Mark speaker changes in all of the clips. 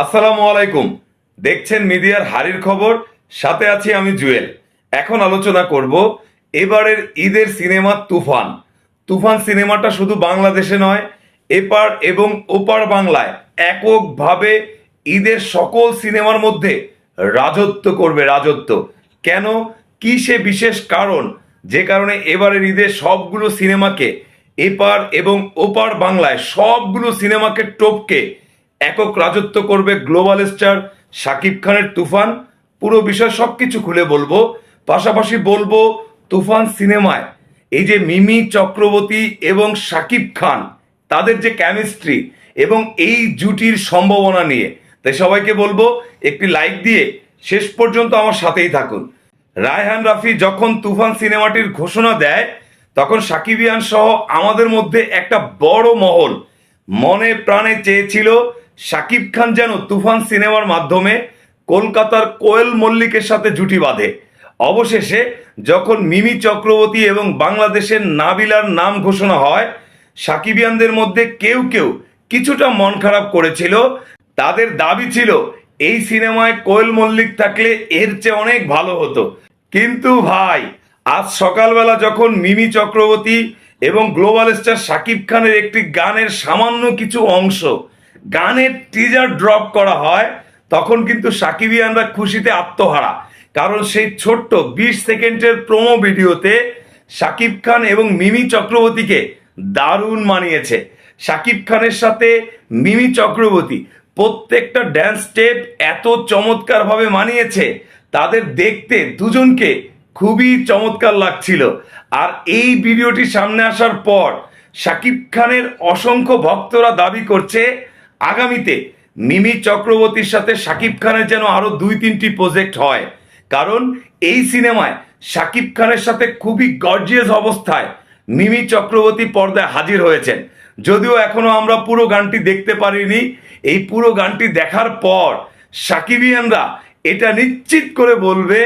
Speaker 1: আসসালামু আলাইকুম। দেখছেন মিডিয়ার হারির খবর, সাথে আছি আমি জুয়েল। এখন আলোচনা করব এবারের ঈদের সিনেমা তুফান। তুফান সিনেমাটা শুধু বাংলাদেশে নয়, এপার এবং ওপার বাংলায় এককভাবে ঈদের সকল সিনেমার মধ্যে রাজত্ব করবে রাজত্ব। কেন? কি সে বিশেষ কারণ? যে কারণে এবারের ঈদে সবগুলো সিনেমাকে এপার এবং ওপার বাংলায় সবগুলো সিনেমাকে টপকে একক রাজত্ব করবে গ্লোবাল স্টার শাকিব খানের তুফান, পুরো বিষয় সব কিছু খুলে বলব। পাশাপাশি বলব তুফান সিনেমায়, এই যে মিমি চক্রবর্তী এবং শাকিব খান, তাদের যে কেমিস্ট্রি এবং এই জুটির সম্ভাবনা নিয়ে, তাই সবাইকে বলব একটি লাইক দিয়ে শেষ পর্যন্ত আমার সাথেই থাকুন। রায়হান রাফি যখন তুফান সিনেমাটির ঘোষণা দেয়, তখন সাকিবিয়ান সহ আমাদের মধ্যে একটা বড় মহল মনে প্রাণে চেয়েছিল শাকিব খান যেন তুফান সিনেমার মাধ্যমে কলকাতার কোয়েল মল্লিকের সাথে জুটি বাঁধে। অবশেষে যখন মিমি চক্রবর্তী এবং বাংলাদেশের নাবিলার নাম ঘোষণা হয়, সাকিবিয়ানদের মধ্যে কেউ কেউ কিছুটা মন খারাপ করেছিল। তাদের দাবি ছিল, এই সিনেমায় কোয়েল মল্লিক থাকলে এর চেয়ে অনেক ভালো হতো। কিন্তু ভাই, আজ সকালবেলা যখন মিমি চক্রবর্তী এবং গ্লোবাল স্টার শাকিব খানের একটি গানের সামান্য কিছু অংশ গানের টিজার ড্রপ করা হয়, তখন কিন্তু সাকিবিয়ানরা খুশিতে আত্মহারা। কারণ সেই ছোট্ট বিশ সেকেন্ডের প্রোমো ভিডিওতে শাকিব খান এবং মিমি চক্রবর্তীকে দারুণ মানিয়েছে। শাকিব খানের সাথে মিমি চক্রবর্তী প্রত্যেকটা ড্যান্স স্টেপ এত চমৎকারভাবে মানিয়েছে, তাদের দেখতে দুজনকে খুবই চমৎকার লাগছিল। আর এই ভিডিওটি সামনে আসার পর শাকিব খানের অসংখ্য ভক্তরা দাবি করছে আগামীতে মিমি চক্রবর্তীর সাথে শাকিব খানের যেন আরও দুই, তিনটি প্রজেক্ট হয়। কারণ এই সিনেমায় শাকিব খানের সাথে খুবই গর্জিয়াস অবস্থায় মিমি চক্রবর্তী পর্দায় হাজির হয়েছেন। যদিও এখনও আমরা পুরো গানটি দেখতে পারিনি। এই পুরো গানটি দেখার পর সাকিবিয়ানরা এটা নিশ্চিত করে বলবে,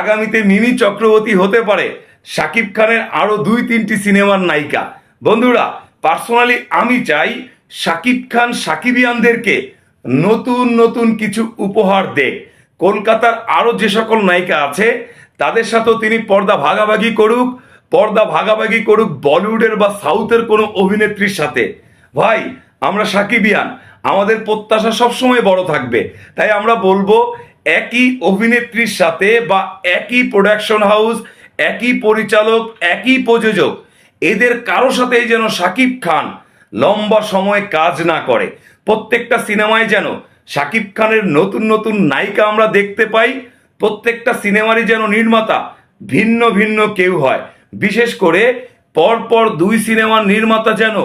Speaker 1: আগামীতে মিমি চক্রবর্তী হতে পারে শাকিব খানের আরও দুই, তিনটি সিনেমার নায়িকা। বন্ধুরা পার্সোনালি আমি চাই শাকিব খান সাকিবিয়ানদেরকে নতুন নতুন কিছু উপহার দেখ কলকাতার আরও যে সকল নায়িকা আছে, তাদের সাথেও তিনি পর্দা ভাগাভাগি করুক, পর্দা ভাগাভাগি করুক বলিউডের বা সাউথের কোনো অভিনেত্রীর সাথে। ভাই, আমরা সাকিবিয়ান, আমাদের প্রত্যাশা সবসময় বড় থাকবে। তাই আমরা বলব, একই অভিনেত্রীর সাথে বা একই প্রোডাকশন হাউস একই পরিচালক, একই প্রযোজক, এদের কারও সাথেই যেন সাকিব খান লম্বা সময় কাজ না করে। প্রত্যেকটা সিনেমায় যেন শাকিব খানের নতুন নতুন নায়িকা আমরা দেখতে পাই, প্রত্যেকটা সিনেমারই যেন নির্মাতা ভিন্ন ভিন্ন কেউ হয়। বিশেষ করে পরপর দুই সিনেমার নির্মাতা যেন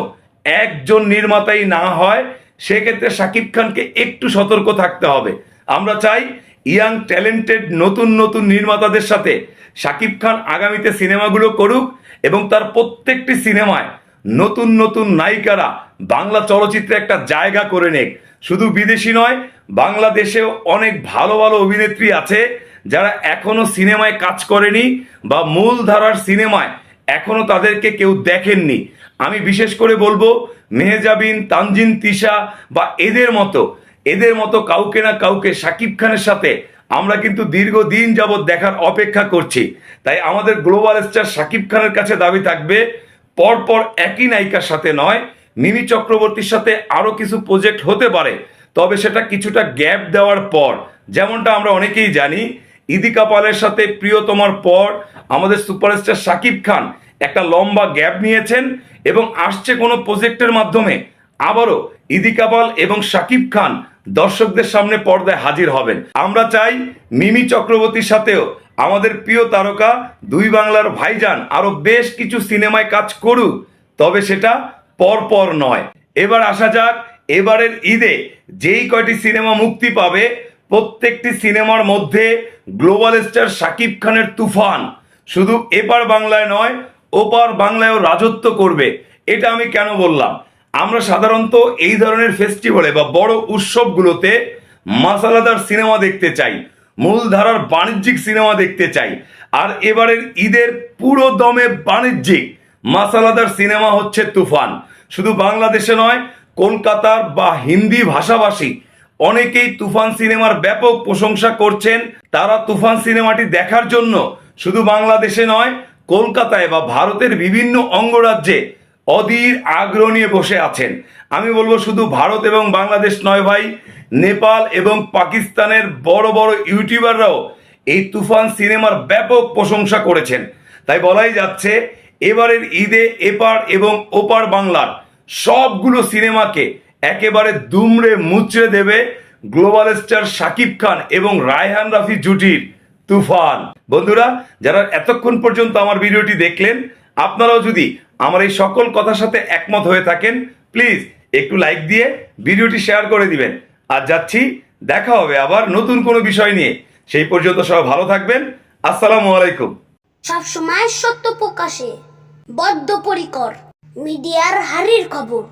Speaker 1: একজন নির্মাতাই না হয়, সেক্ষেত্রে শাকিব খানকে একটু সতর্ক থাকতে হবে। আমরা চাই ইয়াং ট্যালেন্টেড নতুন নতুন নির্মাতাদের সাথে শাকিব খান আগামীতে সিনেমাগুলো করুক এবং তার প্রত্যেকটি সিনেমায় নতুন নতুন নায়িকারা বাংলা চলচ্চিত্রে একটা জায়গা করে নেক। শুধু বিদেশি নয়, বাংলাদেশেও অনেক ভালো ভালো অভিনেত্রী আছে যারা এখনও সিনেমায় কাজ করেনি বা মূল ধারার সিনেমায় এখনও তাদেরকে কেউ দেখেননি। আমি বিশেষ করে বলব, মেহেজাবিন, তানজিন, তিশা বা এদের মতো এদের মতো কাউকে না কাউকে শাকিব খানের সাথে আমরা কিন্তু দীর্ঘদিন যাবৎ দেখার অপেক্ষা করছি। তাই আমাদের গ্লোবাল স্টার শাকিব খানের কাছে দাবি থাকবে পরপর একই নায়িকার সাথে নয়, মিমি চক্রবর্তীর সাথে আরও কিছু প্রজেক্ট হতে পারে। তবে সেটা কিছুটা গ্যাপ দেওয়ার পর। যেমনটা আমরা অনেকেই জানি, ইদিকা পালের সাথে প্রিয়তমার পর আমাদের সুপারস্টার শাকিব খান একটা লম্বা গ্যাপ নিয়েছেন এবং আসছে কোনো প্রজেক্টের মাধ্যমে। আবারও ইদিকা পাল এবং শাকিব খান দর্শকদের সামনে পর্দায় হাজির হবেন। আমরা চাই মিমি চক্রবর্তীর সাথেও আমাদের প্রিয় তারকা, দুই বাংলার ভাইজান আরও বেশ কিছু সিনেমায় কাজ করুক, তবে সেটা পরপর নয়। এবার আসা যাক, এবারের ঈদে যেই কয়টি সিনেমা মুক্তি পাবে, প্রত্যেকটি সিনেমার মধ্যে গ্লোবাল স্টার শাকিব খানের তুফান। শুধু এপার বাংলায় নয়, ওপার বাংলায়ও রাজত্ব করবে, এটা আমি কেন বললাম? আমরা সাধারণত এই ধরনের ফেস্টিভ্যালে বা বড় উৎসবগুলোতে মাসালাদার সিনেমা দেখতে চাই, মূলধারার বাণিজ্যিক সিনেমা দেখতে চাই। আর এবারের ঈদের পুরো দমে বাণিজ্যিক মাসালাদার সিনেমা হচ্ছে তুফান। শুধু বাংলাদেশে নয়, কলকাতার বা হিন্দি ভাষাভাষী অনেকেই তুফান সিনেমার ব্যাপক প্রশংসা করছেন। তারা তুফান সিনেমাটি দেখার জন্য শুধু বাংলাদেশে নয়, কলকাতায় বা ভারতের বিভিন্ন অঙ্গরাজ্যে অধীর আগ্রহ নিয়ে বসে আছেন। আমি বলব শুধু ভারত এবং বাংলাদেশ নয় ভাই, নেপাল এবং পাকিস্তানের বড় বড় ইউটিউবাররাও এই তুফান সিনেমার ব্যাপক প্রশংসা করেছেন। তাই বলাই যাচ্ছে, এবারের ঈদে এপার এবং ওপার বাংলার সবগুলো সিনেমাকে একেবারে দুমড়ে মুচড়ে দেবে গ্লোবাল স্টার শাকিব খান এবং রায়হান রাফি জুটির তুফান। বন্ধুরা, যারা এতক্ষণ পর্যন্ত আমার ভিডিওটি দেখলেন, আপনারাও যদি আমার এই সকল কথার সাথে একমত হয়ে থাকেন। প্লিজ, একটু লাইক দিয়ে ভিডিওটি শেয়ার করে দিবেন। আর যাচ্ছি, দেখা হবে আবার নতুন কোনো বিষয় নিয়ে। সেই পর্যন্ত সবাই ভালো থাকবেন। আসসালামু আলাইকুম।
Speaker 2: সবসময় সত্য প্রকাশে, বদ্ধপরিকর, মিডিয়ার হারির খবর।